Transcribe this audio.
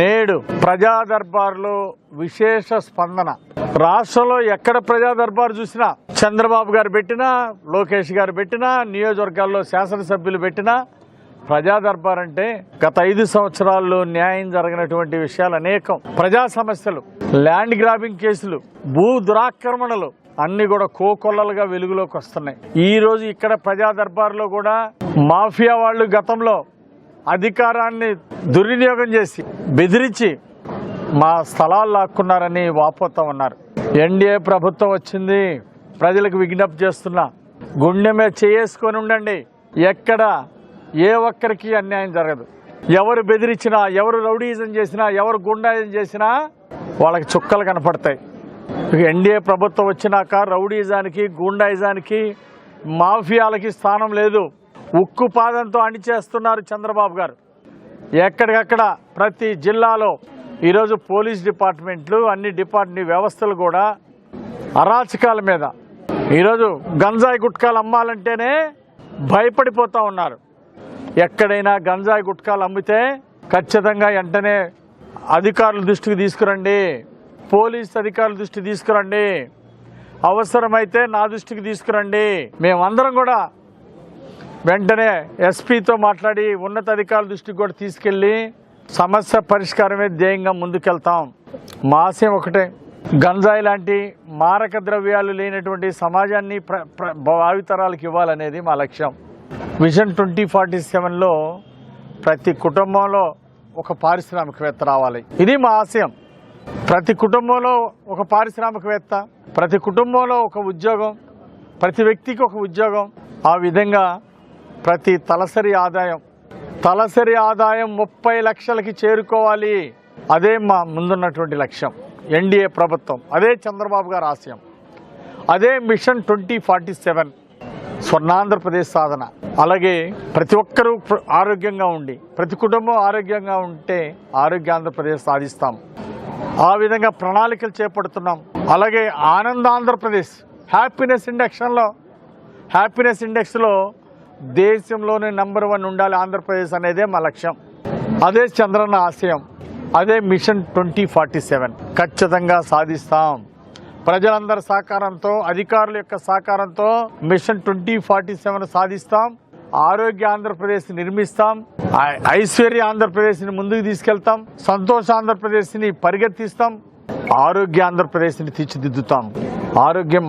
నేడు ప్రజా దర్బార్లో విశేష స్పందన. రాష్ట్రంలో ఎక్కడ ప్రజా దర్బార్ చూసినా చంద్రబాబు గారు పెట్టినా లోకేష్ గారు పెట్టినా నియోజకవర్గాల్లో శాసనసభ్యులు పెట్టినా ప్రజా దర్బార్ అంటే గత ఐదు సంవత్సరాల్లో న్యాయం జరిగినటువంటి విషయాలు అనేకం. ప్రజా సమస్యలు ల్యాండ్ గ్రాబింగ్ కేసులు భూ దురాక్రమణలు అన్ని కూడా కోకొల్లలుగా వెలుగులోకి వస్తున్నాయి. ఈ రోజు ఇక్కడ ప్రజా దర్బార్లో కూడా మాఫియా వాళ్ళు గతంలో అధికారాన్ని దుర్వినియోగం చేసి బెదిరించి మా స్థలాలు లాక్కున్నారని వాపోతా ఉన్నారు. ఎన్డీఏ ప్రభుత్వం వచ్చింది. ప్రజలకు విజ్ఞప్తి చేస్తున్నా గుండె మీద చేసుకొని ఉండండి. ఎక్కడ ఏ ఒక్కరికి అన్యాయం జరగదు. ఎవరు బెదిరించినా ఎవరు రౌడీజం చేసినా ఎవరు గుండాయిజం చేసినా వాళ్ళకి చుక్కలు కనపడతాయి. ఎన్డీఏ ప్రభుత్వం వచ్చినాక రౌడీజానికి గుండాయిజానికి మాఫియాలకి స్థానం లేదు. ఉక్కు పాదంతో అణిచేస్తున్నారు చంద్రబాబు గారు. ఎక్కడికక్కడ ప్రతి జిల్లాలో ఈరోజు పోలీస్ డిపార్ట్మెంట్లు అన్ని డిపార్ట్మెంట్ వ్యవస్థలు కూడా అరాచకాల మీద. ఈరోజు గంజాయి గుట్కాలు అమ్మాలంటేనే భయపడిపోతూ ఉన్నారు. ఎక్కడైనా గంజాయి గుట్కాలు అమ్మితే ఖచ్చితంగా వెంటనే అధికారుల దృష్టికి తీసుకురండి. పోలీస్ అధికారుల దృష్టికి తీసుకురండి. అవసరమైతే నా దృష్టికి తీసుకురండి. మేమందరం కూడా వెంటనే ఎస్పీతో మాట్లాడి ఉన్నతాధికారుల దృష్టికి కూడా తీసుకెళ్ళి సమస్య పరిష్కారమే ధ్యేయంగా ముందుకెళ్తాం. మా ఆశయం ఒకటే. గంజాయి లాంటి మారక ద్రవ్యాలు లేనటువంటి సమాజాన్ని ప్ర భావితరాలకు ఇవ్వాలనేది మా లక్ష్యం. విజన్ ట్వంటీ ఫార్టీ సెవెన్లో ప్రతి కుటుంబంలో ఒక పారిశ్రామికవేత్త రావాలి. ఇది మా ఆశయం. ప్రతి కుటుంబంలో ఒక పారిశ్రామికవేత్త ప్రతి కుటుంబంలో ఒక ఉద్యోగం ప్రతి వ్యక్తికి ఒక ఉద్యోగం. ఆ విధంగా ప్రతి తలసరి ఆదాయం. తలసరి ఆదాయం ముప్పై లక్షలకి చేరుకోవాలి. అదే మా ముందున్నటువంటి లక్ష్యం. ఎన్డీఏ ప్రభుత్వం. అదే చంద్రబాబు గారు ఆశయం. అదే mission twenty forty seven. Swarnandhrapradesh సాధన. అలాగే ప్రతి ఒక్కరూ ఆరోగ్యంగా ఉండి ప్రతి కుటుంబం ఆరోగ్యంగా ఉంటే ఆరోగ్య ఆంధ్రప్రదేశ్ సాధిస్తాం. ఆ విధంగా ప్రణాళికలు చేపడుతున్నాం. అలాగే ఆనంద ఆంధ్రప్రదేశ్ హ్యాపీనెస్ ఇండెక్షన్లో హ్యాపీనెస్ ఇండెక్స్లో దేశంలోనే నంబర్ వన్ ఉండాలి ఆంధ్రప్రదేశ్ అనేదే మా లక్ష్యం. అదే చంద్రన్న ఆశయం. అదే మిషన్ ట్వంటీ ఫార్టీ సెవెన్ ఖచ్చితంగా సాధిస్తాం. ప్రజలందరి సహకారంతో అధికారుల యొక్క సహకారంతో మిషన్ ట్వంటీ ఫార్టీ సెవెన్ సాధిస్తాం. ఆరోగ్య ఆంధ్రప్రదేశ్ నిర్మిస్తాం. ఐ- ఐశ్వర్య ఆంధ్రప్రదేశ్ని ముందుకు తీసుకెళ్తాం. సంతోష ఆంధ్రప్రదేశ్ని పరిగెత్తిస్తాం. ఆరోగ్య ఆంధ్రప్రదేశ్ని తీర్చిదిద్దుతాం. ఆరోగ్యం